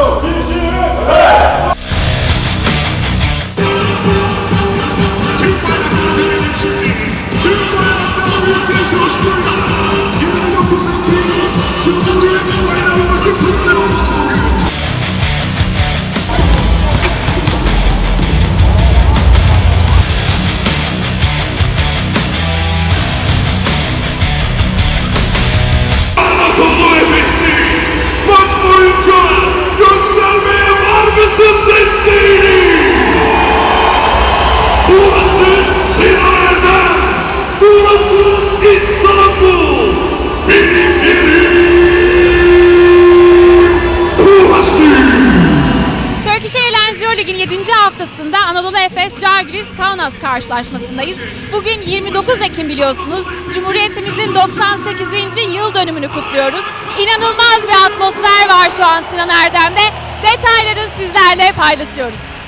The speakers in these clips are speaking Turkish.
You don't get it right now, I'm a supreme Anadolu Efes Žalgiris Kaunas karşılaşmasındayız. Bugün 29 Ekim biliyorsunuz. Cumhuriyetimizin 98. yıl dönümünü kutluyoruz. İnanılmaz bir atmosfer var şu an Sinan Erdem'de. Detayları sizlerle paylaşıyoruz.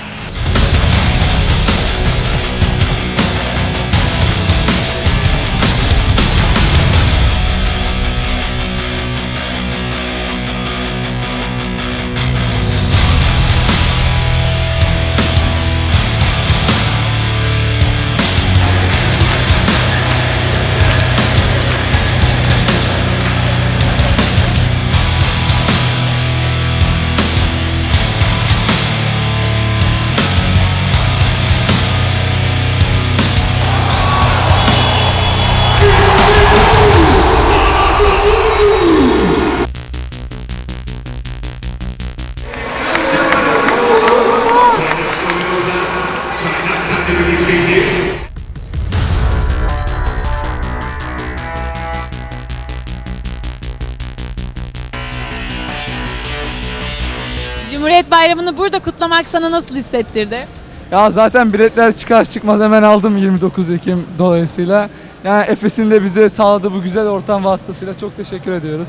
Cumhuriyet Bayramı'nı burada kutlamak sana nasıl hissettirdi? Ya zaten biletler çıkar çıkmaz hemen aldım 29 Ekim dolayısıyla. Yani Efes'in de bize sağladığı bu güzel ortam vasıtasıyla çok teşekkür ediyoruz.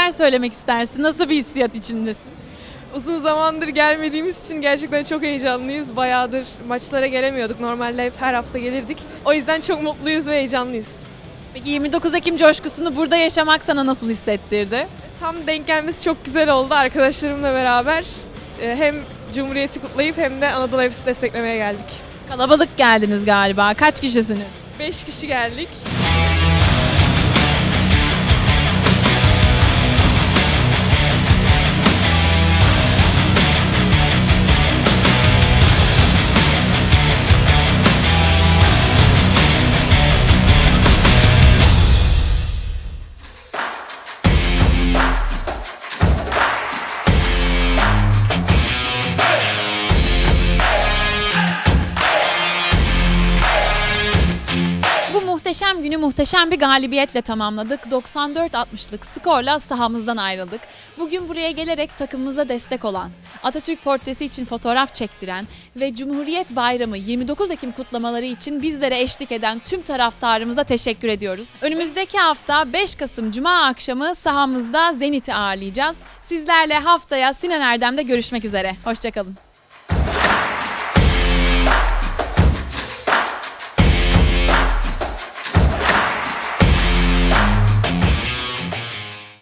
Neler söylemek istersin? Nasıl bir hissiyat içindesin? Uzun zamandır gelmediğimiz için gerçekten çok heyecanlıyız. Bayağıdır maçlara gelemiyorduk. Normalde hep her hafta gelirdik. O yüzden çok mutluyuz ve heyecanlıyız. Peki 29 Ekim coşkusunu burada yaşamak sana nasıl hissettirdi? Tam denk gelmesi çok güzel oldu. Arkadaşlarımla beraber e, hem Cumhuriyeti kutlayıp hem de Anadolu Efes'i desteklemeye geldik. Kalabalık geldiniz galiba. Kaç kişisiniz? 5 kişi geldik. Muhteşem günü muhteşem bir galibiyetle tamamladık. 94-60'lık skorla sahamızdan ayrıldık. Bugün buraya gelerek takımımıza destek olan, Atatürk portresi için fotoğraf çektiren ve Cumhuriyet Bayramı 29 Ekim kutlamaları için bizlere eşlik eden tüm taraftarımıza teşekkür ediyoruz. Önümüzdeki hafta 5 Kasım Cuma akşamı sahamızda Zenit'i ağırlayacağız. Sizlerle haftaya Sinan Erdem'de görüşmek üzere. Hoşçakalın.